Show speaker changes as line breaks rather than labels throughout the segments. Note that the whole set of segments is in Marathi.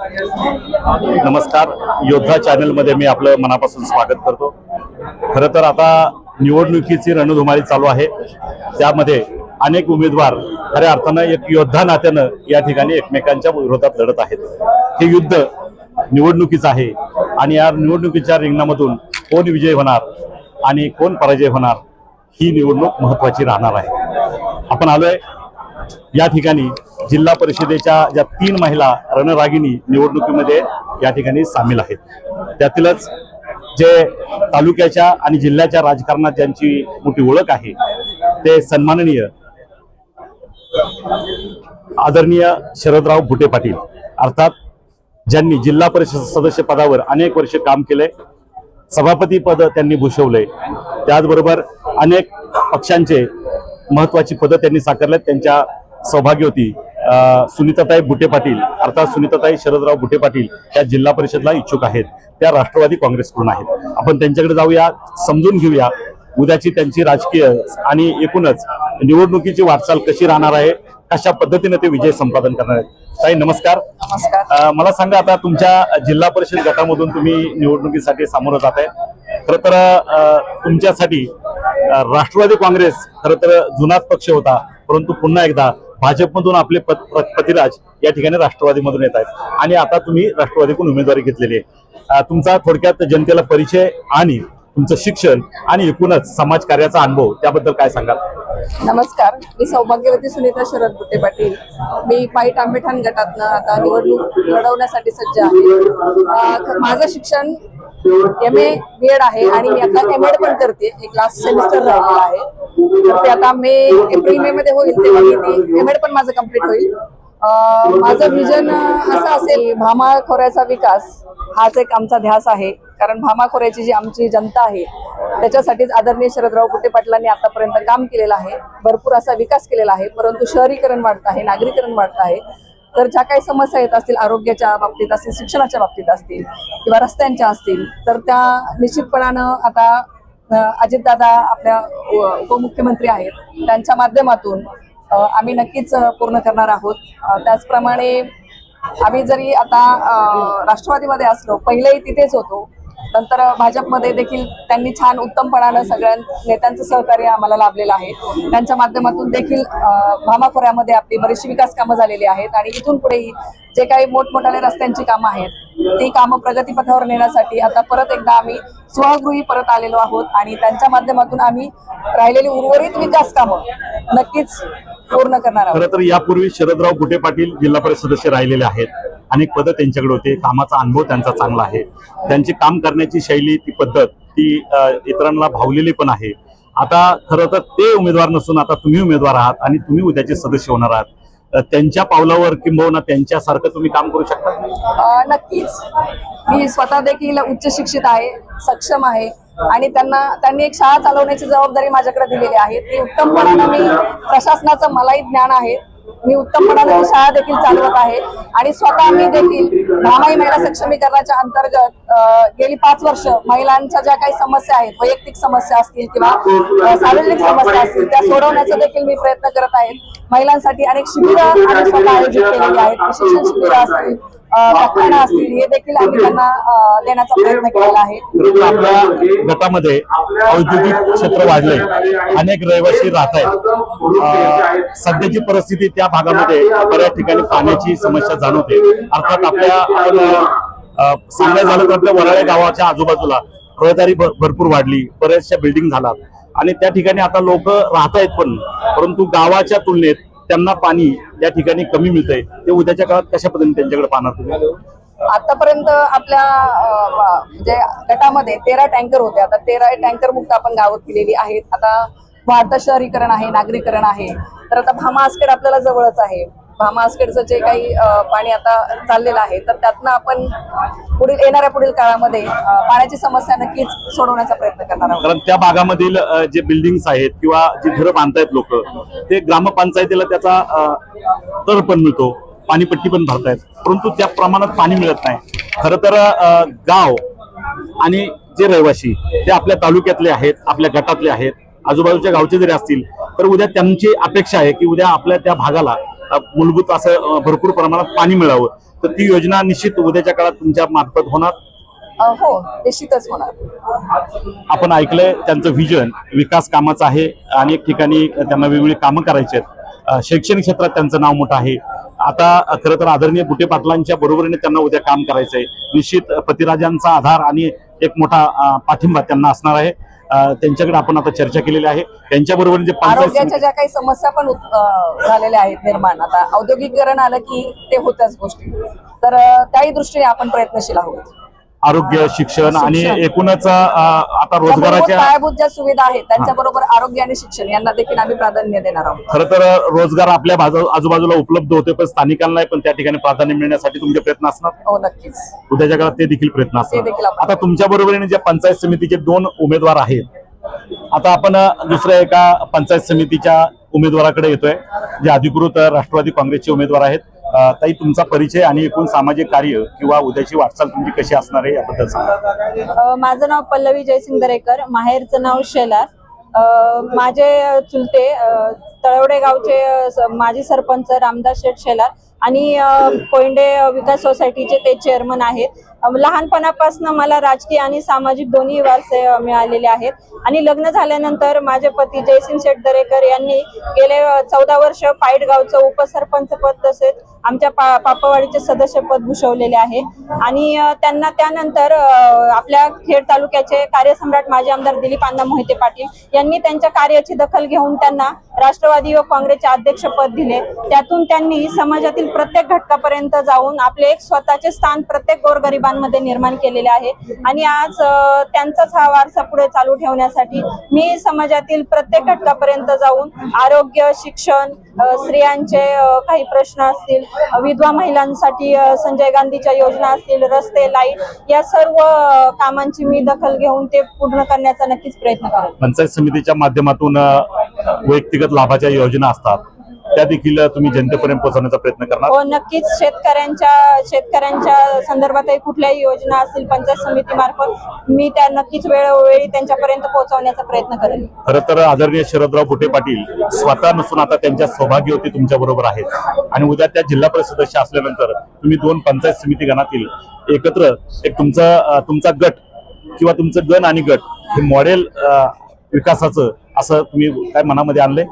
नमस्कार. योद्धा चॅनलमध्ये मी आपलं मनापासून स्वागत करतो. खरं तर आता निवडणुकीची रणधुमाळी चालू आहे. त्यामध्ये अनेक उमेदवार खऱ्या अर्थानं एक योद्धा नात्यानं या ठिकाणी एकमेकांच्या विरोधात लढत आहेत. हे युद्ध निवडणुकीचं आहे आणि या निवडणुकीच्या रिंगणामधून कोण विजय होणार आणि कोण पराजय होणार ही निवडणूक महत्वाची राहणार आहे. आपण आलोय या ठिकाणी जिल्हा परिषदेच्या ज्या तीन महिला रणरागिणी निवडणुकीमध्ये या ठिकाणी सामील आहेत. त्यातीलच जे तालुक्याच्या आणि जिल्ह्याच्या राजकारणात ज्यांची मोठी ओळख आहे ते सन्माननीय आदरणीय शरदराव भुटे पाटील. अर्थात ज्यांनी जिल्हा परिषद सदस्य पदावर अनेक वर्ष काम केले सभापती पद त्यांनी भूषवले त्याचबरोबर अनेक पक्षांचे महत्वाची पदं त्यांनी साकारलेत त्यांच्या सौभाग्यवती अ, सुनीताताई बुटे पाटील अर्थात सुनीताताई शरदराव बुटे पाटील या जिल्हा परिषदला इच्छुक आहेत. त्या राष्ट्रवादी काँग्रेसकडून आहेत. आपण त्यांच्याकडे जाऊया समजून घेऊया उद्याची त्यांची राजकीय आणि एकूणच निवडणुकीची वाटचाल कशी राहणार आहे कशा पद्धतीने ते विजय संपादन करणार आहेत. ताई नमस्कार.
नमस्कार.
मला सांगा आता तुमच्या जिल्हा परिषद गटामधून तुम्ही निवडणुकीसाठी सामोरं जात आहे. खरं तर तुमच्यासाठी राष्ट्रवादी काँग्रेस खरं तर जुनाच पक्ष होता परंतु पुन्हा एकदा भाजपमधून आपले पतिराज या ठिकाणी राष्ट्रवादीमधून येत आहेत. आणि आता तुम्ही राष्ट्रवादीकडून उमेदवारी घेतलेली आहे. तुमचा थोडक्यात जनतेला परिचय आणि तुमचं शिक्षण आणि एकूणच समाज कार्याचा अनुभव त्याबद्दल काय सांगाल?
नमस्कार. मी सौभाग्यवती सुनीता शरद बुट्टे पाटील. मी पाईट आंबेठाण गटातनं आता निवडणूक लढवण्यासाठी सज्ज आहे. माझं शिक्षण एम ए बी एड आहे आणि मी आता एम एड पण करते. एक लास्ट सेमिस्टर राहिलेला आहे. तर ते आता मे एप्रिल मे मध्ये होईल तेव्हा मी ते. एम एड पण माझं कंप्लीट होईल. माझं विजन असं असेल भामा खोऱ्याचा विकास हाच एक आमचा ध्यास आहे. कारण भामा खोऱ्याची जी आमची जनता आहे त्याच्यासाठीच आदरणीय शरदराव कुटे पाटलांनी आतापर्यंत काम केलेलं आहे. भरपूर असा विकास केलेला आहे. परंतु शहरीकरण वाढत आहे नागरीकरण वाढत आहे. तर ज्या काही समस्या येत असतील आरोग्याच्या बाबतीत असतील शिक्षणाच्या बाबतीत असतील किंवा रस्त्यांच्या असतील तर त्या निश्चितपणानं आता अजितदादा आपल्या उपमुख्यमंत्री आहेत. त्यांच्या माध्यमातून आम्ही नक्कीच पूर्ण करणार आहोत. त्याचप्रमाणे आम्ही जरी आता राष्ट्रवादीमध्ये असलो पहिलेही तिथेच होतो. नंतर भाजपमध्ये देखील त्यांनी छान उत्तमपणानं सगळ्या नेत्यांचं सहकार्य आम्हाला लाभलेलं आहे. त्यांच्या माध्यमातून देखील भामाखोऱ्यामध्ये आपली बरीचशी विकास कामं झालेली आहेत आणि इथून पुढेही जे काही मोठमोठाले रस्त्यांची कामं आहेत ती कामं प्रगतीपथावर नेण्यासाठी आता परत एकदा आम्ही स्वगृही परत आलेलो आहोत आणि त्यांच्या माध्यमातून आम्ही राहिलेली उर्वरित विकास कामं नक्कीच पूर्ण करणार आहोत.
खरं तर यापूर्वी शरदराव बुटे पाटील जिल्हा परिषद सदस्य राहिलेले आहेत. अनेक पदं त्यांच्याकडे होते. कामाचा अनुभव त्यांचा चांगला आहे. त्यांची काम करण्याची शैली ती पद्धत ती इतरांना भावलेली पण आहे. आता खरं तर ते उमेदवार नसून आता तुम्ही उमेदवार आहात आणि तुम्ही उद्याचे सदस्य होणार आहात. त्यांच्या पावलावर किंबहुना त्यांच्यासारखं तुम्ही काम करू शकता?
नक्कीच. मी स्वतः देखील उच्च शिक्षित आहे सक्षम आहे आणि त्यांना त्यांनी एक शाळा चालवण्याची जबाबदारी माझ्याकडे दिलेली आहे. ती उत्तमपणानं मी प्रशासनाचं मलाही ज्ञान आहे. मी उत्तमपणाने शाळा देखील चालवत आहे. आणि स्वतः मी देखील महामाई महिला सक्षमीकरणाच्या अंतर्गत गेली पाच वर्ष महिलांच्या ज्या काही समस्या आहेत वैयक्तिक समस्या असतील किंवा सार्वजनिक समस्या असतील त्या सोडवण्याचा देखील मी प्रयत्न करत आहे. महिलांसाठी अनेक शिबिरं आणि स्वतः आयोजित केलेली आहेत प्रशिक्षण शिबिरं असतील व्याख्यानं असतील हे देखील आम्ही त्यांना देण्याचा प्रयत्न केलेला आहे.
आपल्या गटामध्ये औद्योगिक क्षेत्र वाढले. अनेक रहिवासी राहत आहेत. सध्याची परिस्थिती त्या भागामध्ये बऱ्याच ठिकाणी पाण्याची समस्या जाणवते. अर्थात आपल्या आपण झालं तर आपल्या वराळे गावाच्या आजूबाजूला रहदारी भरपूर वाढली. बऱ्याचशा बिल्डिंग झाल्या आणि त्या ठिकाणी आता लोक राहत आहेत पण परंतु गावाच्या तुलनेत त्यांना पाणी या ठिकाणी कमी मिळतंय. ते उद्याच्या काळात कशा पद्धतीने त्यांच्याकडे पाहणार तुम्ही?
आतापर्यंत आपल्या म्हणजे गटामध्ये तेरा टँकर होते. आता तेरा टँकर मुक्त आपण गावात केलेली आहेत. आता वाढतं शहरीकरण आहे नागरीकरण आहे. तर आता भामा आसखेड आपल्याला जवळच आहे. भामा जे काही पाणी आता चाललेलं आहे तर त्यातनं आपण पुढील येणाऱ्या पुढील काळामध्ये पाण्याची समस्या नक्कीच सोडवण्याचा प्रयत्न करणार आहोत.
कारण त्या भागामधील जे बिल्डिंग्स आहेत किंवा जी घरं बांधतायत लोक ते ग्रामपंचायतीला त्याचा तर पण मिळतो. पाणीपट्टी पण भरतायत. परंतु त्या प्रमाणात पाणी मिळत नाही. खरं तर गाव आणि जे रहिवासी ते आपल्या तालुक्यातले आहेत आपल्या गटातले आहेत आजूबाजूच्या गावचे जरी असतील तर उद्या त्यांची अपेक्षा आहे की उद्या आपल्या त्या भागाला मूलभूत असं भरपूर प्रमाणात पाणी मिळावं. तर ती योजना निश्चित उद्याच्या काळात तुमच्या मार्फत होणार?
हो निश्चितच होणार.
आपण ऐकलंय त्यांचं व्हिजन विकास कामाचं आहे अनेक ठिकाणी त्यांना वेगवेगळी कामं करायची आहेत. शैक्षणिक क्षेत्रात त्यांचं नाव मोठं आहे. आता खरं तर आदरणीय बुटे पाटलांच्या बरोबरीने त्यांना उद्या काम करायचं आहे निश्चित पतिराजांचा आधार आणि एक मोठा पाठिंबा त्यांना असणार आहे. त्यांच्याकडे आपण आता चर्चा केलेली आहे. त्यांच्याबरोबर जे
आरोग्याच्या ज्या काही समस्या पण झालेल्या आहेत निर्माण. आता औद्योगिकरण आलं की ते होत्याच गोष्टी. तर त्याही दृष्टीने आपण प्रयत्नशील आहोत.
आरोग्य शिक्षण आणि. एकूणच आता रोजगाराच्या
पायाभूत ज्या सुविधा आहेत त्यांच्याबरोबर आरोग्य आणि शिक्षण यांना देखील आम्ही प्राधान्य देणार आहोत.
खरं तर रोजगार आपल्या बाजू आजूबाजूला उपलब्ध होते पण स्थानिकांना पण त्या ठिकाणी प्राधान्य मिळण्यासाठी तुमचे प्रयत्न असणार?
हो नक्कीच.
उद्याच्या काळात ते देखील प्रयत्न असतात आता तुमच्या बरोबरीने जे पंचायत समितीचे दोन उमेदवार आहेत आता आपण दुसऱ्या एका पंचायत समितीच्या उमेदवाराकडे येतोय जे अधिकृत राष्ट्रवादी काँग्रेसचे उमेदवार आहेत. ताई तुमचा परिचय आणि एकूण सामाजिक कार्य किंवा उद्याची वाटचाल तुमची कशी असणार आहे याबद्दल सांगा.
माझं नाव पल्लवी जयसिंग दरेकर माहेरचं नाव शेलार. माझे चुलते तळवडे गावचे माजी सरपंच रामदास शेठ शेलार आणि कोयंडे विकास सोसायटीचे ते चेअरमन आहेत. लहानपणापासून मला राजकीय आणि सामाजिक दोन्ही वारसे मिळालेले आहेत. आणि लग्न झाल्यानंतर माझे पती जयसिंग शेठ दरेकर यांनी गेले चौदा वर्ष पाईट गावचं उपसरपंच पद तसेच आमच्या पा पापवाडीचे सदस्यपद भूषवलेले आहे. आणि त्यांना त्यानंतर आपल्या खेड तालुक्याचे कार्यसम्राट माजी आमदार दिलीप अण्णा मोहिते पाटील यांनी त्यांच्या कार्याची दखल घेऊन त्यांना राष्ट्रवादी व काँग्रेसचे अध्यक्षपद दिले. त्यातून त्यांनी समाजातील प्रत्येक घटकापर्यंत जाऊन आपले एक स्वतःचे स्थान प्रत्येक लोकांमध्ये निर्माण केलेले आहे. आणि आज त्यांचाच हा वारसा पुढे चालू ठेवण्यासाठी मी समाजातील प्रत्येक घटकापर्यंत जाऊन आरोग्य शिक्षण स्त्रियांचे काही प्रश्न असतील विधवा महिलांसाठी संजय गांधीच्या योजना असतील रस्ते लाइट या सर्व कामांची मी दखल घेऊन ते पूर्ण करण्याचा नक्कीच प्रयत्न करेन.
पंचायत समितीच्या माध्यमातून वैयक्तिगत लाभाच्या योजना असतात. त्या देखील तुम्ही जनतेपर्यंत पोहोचवण्याचा प्रयत्न करणार?
हो नक्कीच. शेतकऱ्यांच्या शेतकऱ्यांच्या संदर्भातही कुठल्याही योजना असतील पंचायत समिती मार्फत मी त्या नक्कीच वेळोवेळी त्यांच्यापर्यंत पोहोचवण्याचा प्रयत्न करेन.
खरं तर आदरणीय शरदराव बुटे पाटील स्वतः नसून आता त्यांच्या सौभाग्यवती तुमच्या बरोबर आहेत. आणि उद्या त्या जिल्हा परिषद सदस्य असल्यानंतर तुम्ही दोन पंचायत समिती गणातील एकत्र एक तुमचा तुमचा गट किंवा तुमचं गण आणि गट हे मॉडेल विकासाचं असं तुम्ही काय मनामध्ये आणलंय?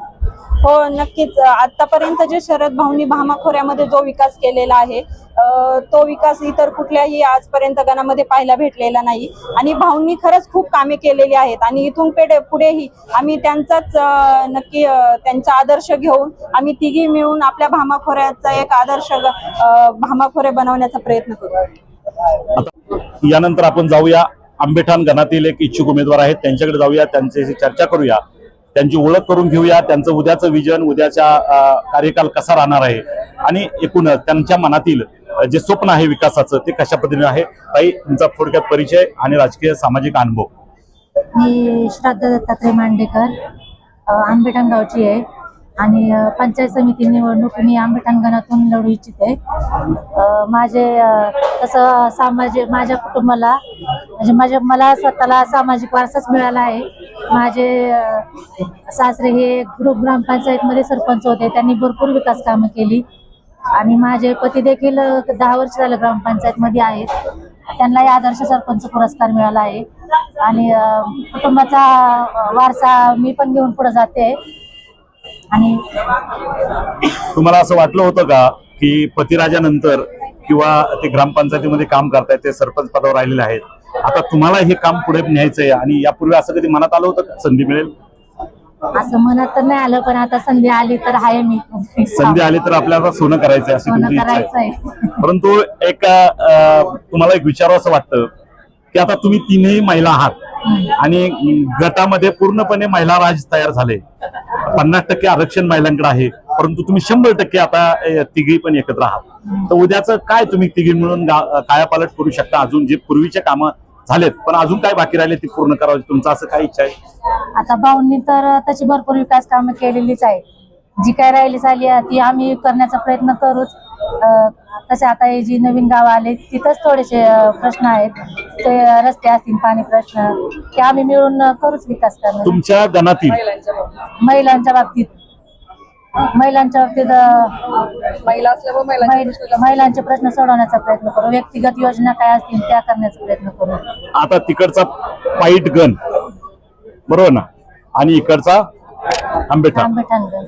हो नक्कीच. आतापर्यंत जे शरद भाऊनी भामाखोऱ्यामध्ये जो विकास केलेला आहे तो विकास इतर कुठल्याही आजपर्यंत गणामध्ये पाहायला भेटलेला नाही. आणि भाऊंनी खरंच खूप कामे केलेली आहेत. आणि इथून पेढे पुढेही आम्ही त्यांचाच नक्की त्यांचा आदर्श घेऊन आम्ही तिघी मिळून आपल्या भामाखोऱ्याचा एक आदर्श भामाखोरे बनवण्याचा प्रयत्न करू.
यानंतर आपण जाऊया. आंबेठाण गणातील एक इच्छुक उमेदवार आहेत. त्यांच्याकडे जाऊया. त्यांच्याशी चर्चा करूया. त्यांची ओळख करून घेऊया. त्यांचं उद्याचं विजन उद्याचा कार्यकाल कसा राहणार आहे? आणि एकूणच त्यांच्या मनातील जे स्वप्न आहे विकासाचं ते कशा पद्धतीने आहे? ताई तुमचा थोडक्यात परिचय आणि राजकीय सामाजिक अनुभव.
मी श्राद्ध दत्तात्रय मांडेकर अ, गावची आहे. आणि पंचायत समिती निवडणूक मी आंबेठणगणातून लढू इच्छिते. माझे तसं सामाजिक माझ्या कुटुंबाला म्हणजे माझ्या मला स्वतःला सामाजिक वारसाच मिळाला आहे. माझे सासरे हे ग्रुप ग्रामपंचायतमध्ये सरपंच होते. त्यांनी भरपूर विकास कामं केली. आणि माझे पती देखील दहा वर्ष झालं ग्रामपंचायतमध्ये आहेत. त्यांनाही आदर्श सरपंच पुरस्कार मिळाला आहे. आणि कुटुंबाचा वारसा मी पण घेऊन पुढे जाते. आणि
तुम्हाला असं वाटलं होतं का की पतिराजानंतर किंवा ते ग्रामपंचायतीमध्ये काम करतायत ते सरपंच पदावर राहिलेले आहेत? आता तुम्हाला हे काम पुढे न्यायचंय आणि यापूर्वी असं कधी मनात आलं होतं का? संधी मिळेल?
असं म्हणत तर नाही आलं पण आता संधी आली तर आहे मी.
संधी आली तर आपल्याला सोनं करायचंय अशी तुमची इच्छा आहे.
करायचंय.
परंतु एक अं, तुम्हाला एक विचारावं असं वाटतं की आता तुम्ही तीनही महिला आहात. आणि गटामध्ये पूर्णपणे महिला राज तयार झाले. पन्नास टक्के आरक्षण महिलांकडे आहे. परंतु तुम्ही शंभर टक्के आता तिघी पण एकत्र आहात. तर उद्याचं काय तुम्ही तिघी मिळून कायापालट करू शकता? अजून जे पूर्वीचे कामं झालेत पण अजून काय बाकी राहिले ती पूर्ण करावी? तुमचं असं काय इच्छा आहे?
आता भाऊंनी तर त्याची भरपूर विकास कामं केलेलीच आहे जी काय राहिली झाली आहे ती आम्ही करण्याचा प्रयत्न करूच. तसे आता हे जी नवीन गाव आले तिथंच थोडेसे प्रश्न आहेत. ते रस्ते असतील पाणी प्रश्न ते आम्ही मिळून करूच विकास करणार.
तुमच्या गणातील?
महिलांच्या बाबतीत.
महिलांच्या बाबतीत
महिला असल्यामुळे महिलांचे
महिल-
प्रश्न
सोडवण्याचा प्रयत्न करू. व्यक्तिगत योजना काय असतील त्या करण्याचा प्रयत्न करू.
आता तिकडचा पाईट गण बरोबर ना? आणि इकडचा आंबेठा.
आंबेठाणगण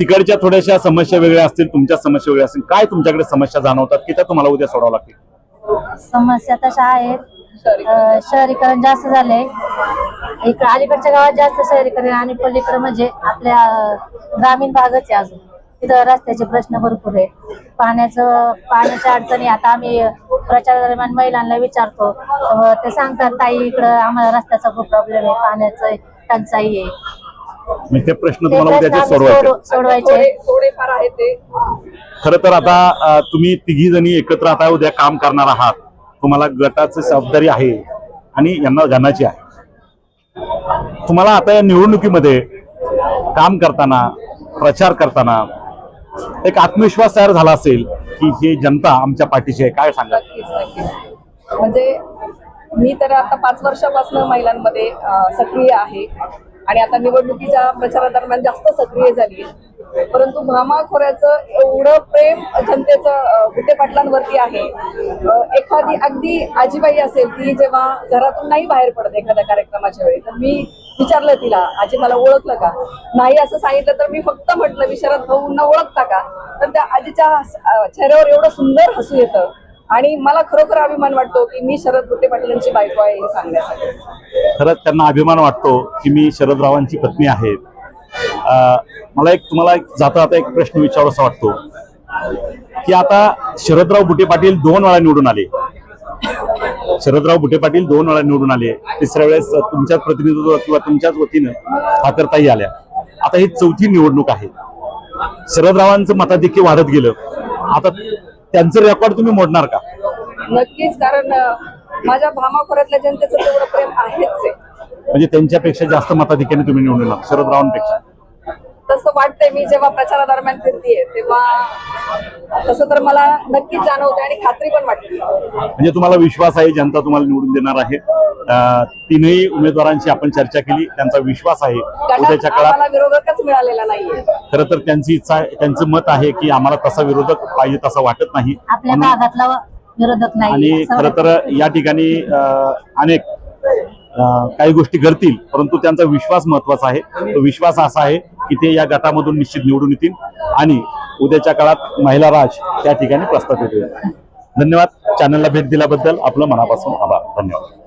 तिकडच्या थोड्याशा समस्या वेगळ्या असतील तुमच्या समस्या वेगळ्या असतील काय तुमच्याकडे समस्या जाणवतात की त्या तुम्हाला उद्या सोडावं लागतील?
समस्या तशा आहेत.
शहरीकरण.
जास्त झाले इकडे अलीकडच्या गावात जास्त शहरीकरण आणि पलीकडे म्हणजे आपल्या ग्रामीण भागच आहे अजून. तिथं रस्त्याचे प्रश्न भरपूर आहे पाण्याचं पाण्याच्या अडचणी आता आम्ही प्रचार दरम्यान महिलांना विचारतो. ते सांगतात ताई इकडं आम्हाला रस्त्याचा खूप प्रॉब्लेम आहे पाण्याचं टंचाई आहे.
मग ते प्रश्न
ते
तुम्हाला उद्याचे सोडवायचे. खरं तर आता तुम्ही तिघी जणी एकत्र आता उद्या काम करणार आहात. तुम्हाला गटाची जबाबदारी आहे आणि यांना गणाची आहे. तुम्हाला आता या निवडणुकीमध्ये काम करताना प्रचार करताना एक आत्मविश्वास तयार झाला असेल की हे जनता आमच्या पाठीशी आहे. काय सांगा
म्हणजे मी तर आता पाच वर्षापासून महिलांमध्ये सक्रिय आहे. आणि आता निवडणुकीच्या प्रचारादरम्यान जास्त सक्रिय झाली. परंतु भामाखोऱ्याचं एवढं प्रेम जनतेचं गुटे पाटलांवरती आहे. एखादी अगदी आजीबाई असेल ती जेव्हा घरातून नाही बाहेर पडत एखाद्या कार्यक्रमाच्या वेळी तर मी विचारलं तिला आजी मला ओळखलं का? नाही असं सांगितलं तर मी फक्त म्हटलं मी शरद भाऊंना ओळखता का? तर त्या आजीच्या चेहऱ्यावर एवढं सुंदर हसू येतं. आणि मला खरोखर अभिमान वाटतो की मी शरद गुट्टे पाटीलांची बायको आहे हे सांगण्यासाठी.
खरंच त्यांना अभिमान वाटतो की मी शरदरावांची पत्नी आहे. मला एक तुम्हाला जाता आता एक प्रश्न विचारावासा वाटतो. की आता शरदराव बुटे पाटील दोन वेळा निवडून आले. शरदराव बुटे पाटील दोन वेळा निवडून आले. तिसऱ्या वेळेस तुमच्याच प्रतिनिधित्व किंवा तुमच्याच वतीनं ठाकरताही आल्या. आता ही चौथी निवडणूक आहे. शरदरावांचं मताधिक्य वाढत गेलं. आता त्यांचं रेकॉर्ड तुम्ही मोडणार का?
नक्कीच कारण माझ्या भामा खोऱ्यातल्या जनतेचं तेवढं प्रेम आहेच आहे.
म्हणजे त्यांच्यापेक्षा जास्त मताधिक्याने तुम्ही निवडून येणार शरदरावांपेक्षा
तसं वाटतंय मी जेव्हा प्रचारादरम्यान फिरतीये तेव्हा तसं तर मला नक्कीच जाणवतं आणि खात्री पण वाटते.
म्हणजे तुम्हाला विश्वास आहे जनता तुम्हाला निवडून देणार आहे. तीनही उमेदवारांची आपण चर्चा केली त्यांचा विश्वास आहे. उद्याच्या काळात
विरोधकच मिळालेला नाहीये.
खरं तर त्यांची इच्छा त्यांचं मत आहे की आम्हाला तसा विरोधक पाहिजे तसा वाटत नाही.
आपल्या भागातला विरोधक नाही
आणि खरं तर या ठिकाणी अनेक काही गोष्टी घडतील परंतु त्यांचा विश्वास महत्त्वाचा आहे. तो विश्वास असा आहे की ते या गटामधून निश्चित निवडून येतील आणि उद्याच्या काळात महिला राज त्या ठिकाणी प्रस्थापित होईल. धन्यवाद. चॅनलला भेट दिल्याबद्दल आपलं मनापासून आभार. धन्यवाद.